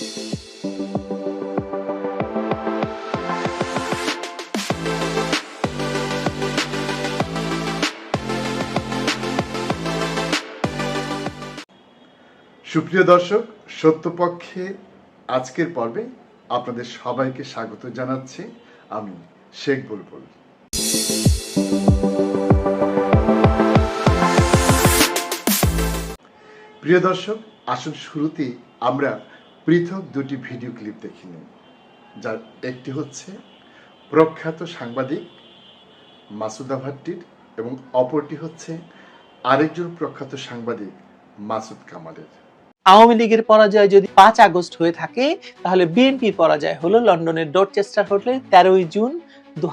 সুপ্রিয় দর্শক, সত্যপক্ষে আজকের পর্বে আপনাদের সবাইকে স্বাগত জানাচ্ছি আমি শেখ বুলবুল। প্রিয় দর্শক আসুন শুরুতেই আমরা পৃথক দুটি ভিডিও ক্লিপ দেখে নিন, যার একটি হচ্ছে প্রখ্যাত সাংবাদিক মাসুদা ভাট্টির এবং অপরটি হচ্ছে আরেকজন প্রখ্যাত সাংবাদিক মাসুদ কামালের। আওয়ামী লীগের পরাজয় যদি পাঁচ আগস্ট হয়ে থাকে, তাহলে বিএনপির পরাজয় হলো লন্ডনের ডরচেস্টার হোটেলে তেরোই জুন দু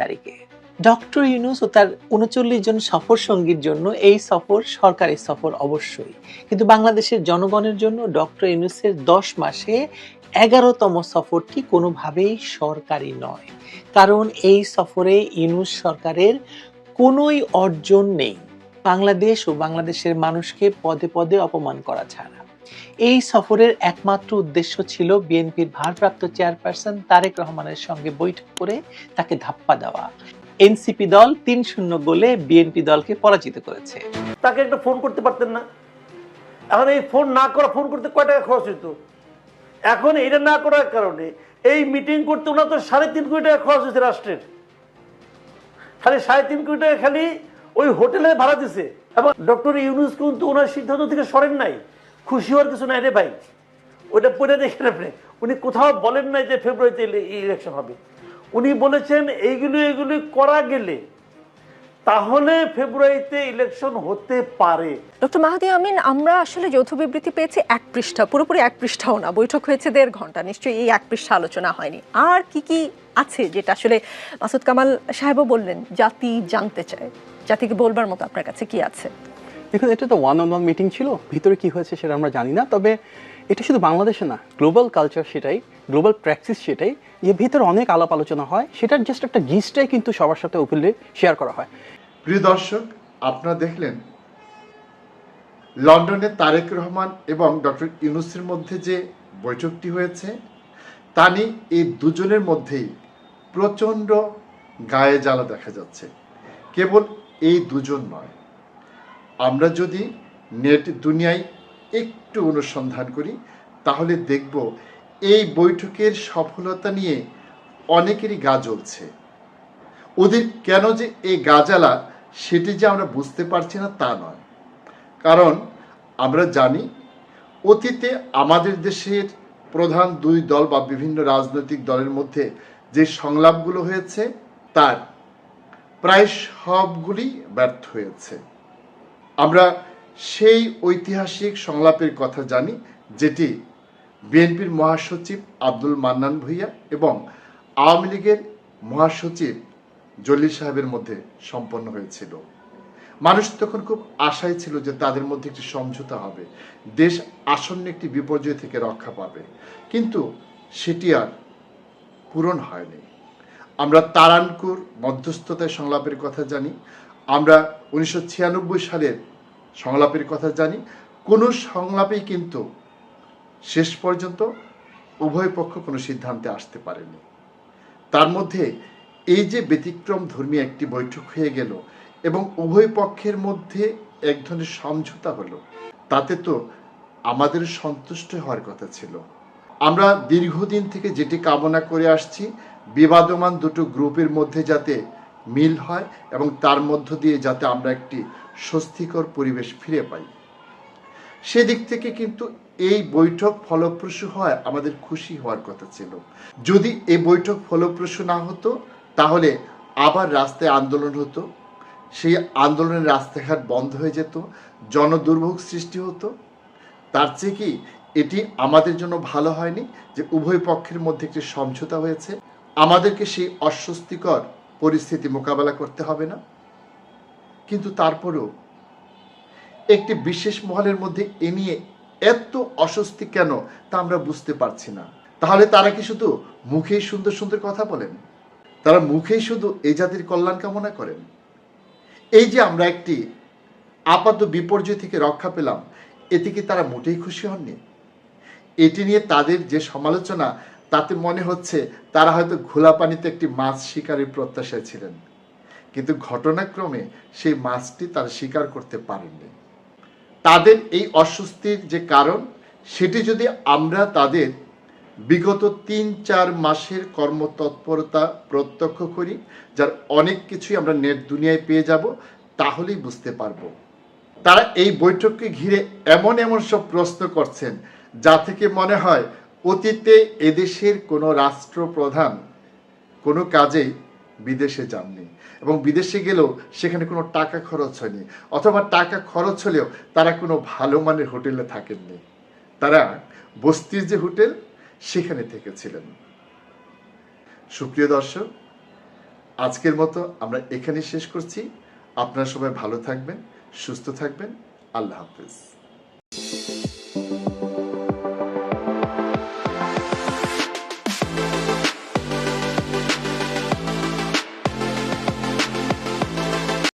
তারিখে। ডক্টর ইউনুস ও তার উনচল্লিশ জন সফর সঙ্গীর জন্য এই সফর, সরকারি সফর অবশ্যই। কিন্তু বাংলাদেশের জনগণের জন্য ডক্টর ইউনুসের দশ মাসে এগারোতম সফরটি কোনোভাবেই সরকারি নয়। কারণ এই সফরে ইউনুস সরকারের কোনোই অর্জন নেই। বাংলাদেশ ও বাংলাদেশের মানুষকে পদে পদে অপমান করা ছাড়া। এই সফরের একমাত্র উদ্দেশ্য ছিল বিএনপির ভারপ্রাপ্ত চেয়ারপারসন তারেক রহমানের সঙ্গে বৈঠক করে তাকে ধাপ্পা দেওয়া। এনসিপি দল তিন শূন্য গোলে বিএনপি দলকে পরাজিত করেছে। তাকে একটা ফোন করতে পারতেন না। এখন এই ফোন না করা, ফোন করতে কয় টাকা খরচ হইতো? এখন এটা না করার কারণে এই মিটিং করতে ওনার তো সাড়ে তিন কোটি টাকা খরচ হয়েছে রাষ্ট্রের। খালি সাড়ে তিন কোটি টাকা খালি ওই হোটেলে ভাড়া দিছে। এবং ডক্টর ইউনুস কিন্তু ওনার সিদ্ধান্ত থেকে সরেন নাই। খুশি হওয়ার কিছু নাই রে ভাই। ওটা পড়ে দেখেন আপনি উনি কোথাও বলেন নাই যে ফেব্রুয়ারিতে ইলেকশন হবে। উনি বলেছেন এইগুলি এগুলি করা গেলে তাহলে ফেব্রুয়ারিতে ইলেকশন হতে পারে। ডক্টর মাহাদি আমিন আমরা আসলে যৌথ বিবৃতি পেয়েছি এক পৃষ্ঠা পুরোপুরি এক পৃষ্ঠাও না বৈঠক হয়েছে দেড় ঘণ্টা নিশ্চয়ই এই এক পৃষ্ঠা আলোচনা হয়নি। আর কি কি আছে যেটা আসলে মাসুদ কামাল সাহেবও বললেন জাতি জানতে চায়। জাতিকে বলবার মতো আপনার কাছে কি আছে? দেখুন এটা তো ওয়ান অন ওয়ান মিটিং ছিল ভিতরে কি হয়েছে সেটা আমরা জানি না তবে এটা শুধু বাংলাদেশে না গ্লোবাল কালচার সেটাই গ্লোবাল প্র্যাকটিস সেটাই যে ভিতরে অনেক আলাপ আলোচনা হয়, সেটার জাস্ট একটা জিসটাই কিন্তু সবার সাথে ওপেনলি শেয়ার করা হয়। প্রিয় দর্শক, আপনারা দেখলেন লন্ডনে তারেক রহমান এবং ডক্টর ইউনুসের মধ্যে যে বৈঠকটি হয়েছে, তা নিয়ে এই দুজনের মধ্যেই প্রচণ্ড গায়ে জ্বালা দেখা যাচ্ছে। কেবল এই দুজন নয়। আমরা যদি নেট দুনিয়ায় একটু অনুসন্ধান করি, তাহলে দেখব এই বৈঠকের সফলতা নিয়ে অনেকেরই গা জ্বলছে। ওদের কেন যে এই গাজালা সেটি যে আমরা বুঝতে পারছি না তা নয়। কারণ আমরা জানি, অতীতে আমাদের দেশের প্রধান দুই দল বা বিভিন্ন রাজনৈতিক দলের মধ্যে যে সংলাপগুলো হয়েছে, তার প্রায় সবগুলি ব্যর্থ হয়েছে। আমরা সেই ঐতিহাসিক সংলাপের কথা জানি, যেটি বিএনপির মহাসচিব আব্দুল মান্নান ভূঁইয়া এবং আওয়ামী লীগের মহাসচিব জলিল সাহেবের মধ্যে সম্পন্ন হয়েছিল। মানুষ তখন খুব আশায় ছিল যে তাদের মধ্যে একটি সমঝোতা হবে। দেশ আসন্ন একটি বিপর্যয় থেকে রক্ষা পাবে। কিন্তু সেটি আর পূরণ হয়নি। আমরা তারানকুর মধ্যস্থতায় সংলাপের কথা জানি। আমরা উনিশশো ছিয়ানব্বই সালের সংলাপের কথা জানি, কোনো সংলাপেই কিন্তু শেষ পর্যন্ত উভয় পক্ষ কোনো সিদ্ধান্তে আসতে পারেনি। তার মধ্যে এই যে ব্যতিক্রম ধর্মী একটি বৈঠক হয়ে গেল এবং উভয় পক্ষের মধ্যে এক ধরনের সমঝোতা হলো, তাতে তো আমাদের সন্তুষ্ট হওয়ার কথা ছিল। আমরা দীর্ঘদিন থেকে যেটি কামনা করে আসছি, বিবাদমান দুটো গ্রুপের মধ্যে যাতে মিল হয় এবং তার মধ্য দিয়ে যাতে আমরা একটি স্বস্তিকর পরিবেশ ফিরে পাই। সেদিক থেকে কিন্তু এই বৈঠক ফলপ্রসূ হয়, আমাদের খুশি হওয়ার কথা ছিল। যদি এই বৈঠক ফলপ্রসূ না হতো, তাহলে আবার রাস্তায় আন্দোলন হতো। সেই আন্দোলনের রাস্তাঘাট বন্ধ হয়ে যেত, জনদুর্ভোগ সৃষ্টি হতো। তার চেয়ে কি, এটি আমাদের জন্য ভালো হয়নি যে উভয় পক্ষের মধ্যে একটি সমঝোতা হয়েছে। আমাদেরকে সেই অস্বস্তিকর পরিস্থিতি মোকাবেলা করতে হবে না। কিন্তু তারপরেও একটি বিশেষ মহলের মধ্যে এ নিয়ে এত অস্বস্তি কেন তা আমরা বুঝতে পারছি না। তাহলে তারা কি শুধু মুখেই সুন্দর সুন্দর কথা বলেন? তারা মুখেই শুধু এই জাতির কল্যাণ কামনা করেন? এই যে আমরা একটি আপাত বিপর্যয় থেকে রক্ষা পেলাম, এতে কি তারা মোটেই খুশি হননি? এটি নিয়ে তাদের যে সমালোচনা তাতে মনে হচ্ছে তারা হয়তো ঘোলা পানিতে একটি মাছ শিকারের প্রত্যাশায় ছিলেন। কিন্তু ঘটনাক্রমে সেই মাছটি তারা শিকার করতে পারেননি। তাদের এই অস্বস্তির যে কারণ, সেটি যদি আমরা তাদের বিগত তিন চার মাসের কর্মতৎপরতা প্রত্যক্ষ করি, যার অনেক কিছুই আমরা নেট দুনিয়ায় পেয়ে যাব, তাহলেই বুঝতে পারব। তারা এই বৈঠককে ঘিরে এমন এমন সব প্রশ্ন করছেন, যা থেকে মনে হয় অতীতে এদেশের কোনো রাষ্ট্রপ্রধান কোনো কাজেই বিদেশে যাননি এবং বিদেশে গেলেও সেখানে কোনো টাকা খরচ হয়নি অথবা টাকা খরচ হলেও তারা কোনো ভালো মানের হোটেলে থাকেননি। তারা বস্তির যে হোটেল সেখানে থেকেছিলেন। সুপ্রিয় দর্শক, আজকের মতো আমরা এখানে শেষ করছি। আপনারা সবাই ভালো থাকবেন, সুস্থ থাকবেন। আল্লাহ হাফিজ।